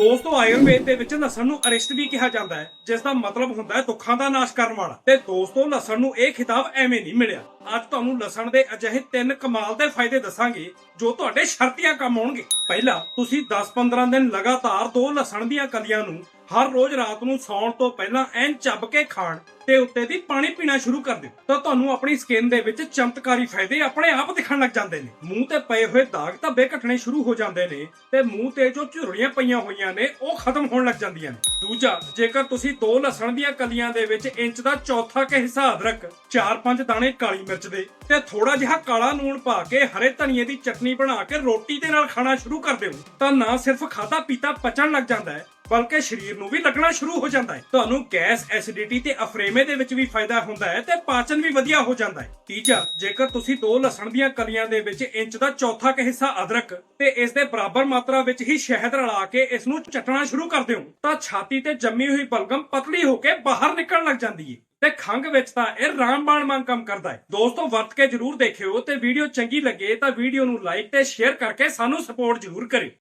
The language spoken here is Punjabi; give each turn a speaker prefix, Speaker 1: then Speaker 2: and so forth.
Speaker 1: ਦੋਸਤੋ ਆਯੁਰਵੇਦ ਦੇ ਵਿੱਚ ਲਸਣ ਨੂੰ ਅਰਿਸ਼ਟ ਵੀ ਕਿਹਾ ਜਾਂਦਾ ਹੈ ਜਿਸ ਦਾ ਮਤਲਬ ਹੁੰਦਾ ਹੈ ਦੁੱਖਾਂ ਦਾ ਨਾਸ਼ ਕਰਨ ਵਾਲਾ। ਤੇ ਦੋਸਤੋ ਲਸਣ ਨੂੰ ਇਹ ਖਿਤਾਬ ਐਵੇਂ ਨਹੀਂ ਮਿਲਿਆ। ਅੱਜ ਤੁਹਾਨੂੰ ਲਸਣ ਦੇ ਅਜਿਹੇ ਤਿੰਨ ਕਮਾਲ ਦੇ ਫਾਇਦੇ ਦੱਸਾਂਗੇ, ਜੋ ਤੁਹਾਡੇ ਸ਼ਰਤੀਆਂ ਕੰਮ ਆਉਣਗੇ। ਪਹਿਲਾ, ਤੁਸੀਂ 10-15 ਦਿਨ ਲਗਾਤਾਰ ਦੋ ਲਸਣ ਦੀਆਂ ਕਲੀਆਂ ਨੂੰ ਹਰ ਰੋਜ਼ ਰਾਤ ਨੂੰ ਸੌਣ ਤੋਂ ਪਹਿਲਾਂ ਐਨ ਚੱਬ ਕੇ ਖਾਣ ਤੇ ਉੱਤੇ ਦੀ ਪਾਣੀ ਪੀਣਾ ਸ਼ੁਰੂ ਕਰ ਦਿਓ। ਤਾਂ ਤੁਹਾਨੂੰ ਆਪਣੀ ਸਕਿਨ ਦੇ ਵਿੱਚ ਚਮਤਕਾਰੀ ਫਾਇਦੇ ਆਪਣੇ ਆਪ ਦਿਖਣ ਲੱਗ ਜਾਂਦੇ ਨੇ। ਮੂੰਹ ਤੇ ਪਏ ਹੋਏ ਦਾਗ ਧੱਬੇ ਘਟਣੇ ਸ਼ੁਰੂ ਹੋ ਜਾਂਦੇ ਨੇ ਤੇ ਮੂੰਹ ਤੇ ਜੋ ਝੁਰੜੀਆਂ ਪਈਆਂ ਹੋਈਆਂ ਨੇ, ਉਹ ਖਤਮ ਹੋਣ ਲੱਗ ਜਾਂਦੀਆਂ ਨੇ। ਦੂਜਾ, ਜੇਕਰ ਤੁਸੀਂ ਦੋ ਲਸਣ ਦੀਆਂ ਕਲੀਆਂ ਦੇ ਵਿੱਚ ਇੰਚ ਦਾ ਚੌਥਾ ਕੁ ਹਿੱਸਾ ਅਦਰਕ 4-5 ਦਾਣੇ ਕਾਲੀ ਮਿਰਚ ਦੇ। ਤੇ ਥੋੜਾ ਜਿਹਾ ਕਾਲਾ ਲੂਣ ਪਾ ਕੇ ਹਰੇ ਧਨੀਏ ਦੀ ਚਟਨੀ ਬਣਾ ਕੇ ਰੋਟੀ ਦੇ ਨਾਲ ਖਾਣਾ ਸ਼ੁਰੂ ਕਰ ਦਿਓ। ਤਾਂ ਨਾ ਸਿਰਫ ਖਾਦਾ ਪੀਤਾ ਪਚਣ ਲੱਗ ਜਾਂਦਾ ਹੈ। ਬਲਕਿ ਸਰੀਰ ਨੂੰ ਵੀ ਲੱਗਣਾ ਸ਼ੁਰੂ ਹੋ ਜਾਂਦਾ ਹੈ। ਤੁਹਾਨੂੰ ਗੈਸ, ਐਸਿਡਿਟੀ ਤੇ ਅਫਰੇਮੇ ਦੇ ਵਿੱਚ ਵੀ ਫਾਇਦਾ ਹੁੰਦਾ ਹੈ ਤੇ ਪਾਚਨ ਵੀ ਵਧੀਆ ਹੋ ਜਾਂਦਾ ਹੈ। ਤੀਜਾ, ਜੇਕਰ ਤੁਸੀਂ ਦੋ ਲਸਣ ਦੀਆਂ ਕਲੀਆਂ ਦੇ ਵਿੱਚ ਇੰਚ ਦਾ ਚੌਥਾ ਕੁ ਹਿੱਸਾ ਅਦਰਕ ਤੇ ਇਸ ਦੇ ਬਰਾਬਰ ਮਾਤਰਾ ਵਿੱਚ ਹੀ ਸ਼ਹਿਦ ਰਲਾ ਕੇ ਇਸ ਨੂੰ ਚਟਣਾ ਸ਼ੁਰੂ ਕਰ ਦਿਓ, ਤਾਂ ਛਾਤੀ ਤੇ ਜੰਮੀ ਹੋਈ ਬਲਗਮ ਪਤਲੀ ਹੋ ਕੇ ਬਾਹਰ ਨਿਕਲਣ ਲੱਗ ਜਾਂਦੀ ਹੈ ਤੇ ਖੰਗ ਵਿੱਚ ਤਾਂ ਇਹ ਰਾਮਬਾਣ ਵਾਂਗ ਕੰਮ ਕਰਦਾ ਹੈ। ਦੋਸਤੋ, ਵਰਤ ਕੇ ਜਰੂਰ ਦੇਖਿਓ ਤੇ ਵੀਡੀਓ ਚੰਗੀ ਲੱਗੇ ਤਾਂ ਵੀਡੀਓ ਨੂੰ ਲਾਈਕ ਤੇ ਸ਼ੇਅਰ ਕਰਕੇ ਸਾਨੂੰ ਸਪੋਰਟ ਜਰੂਰ ਕਰਿਓ।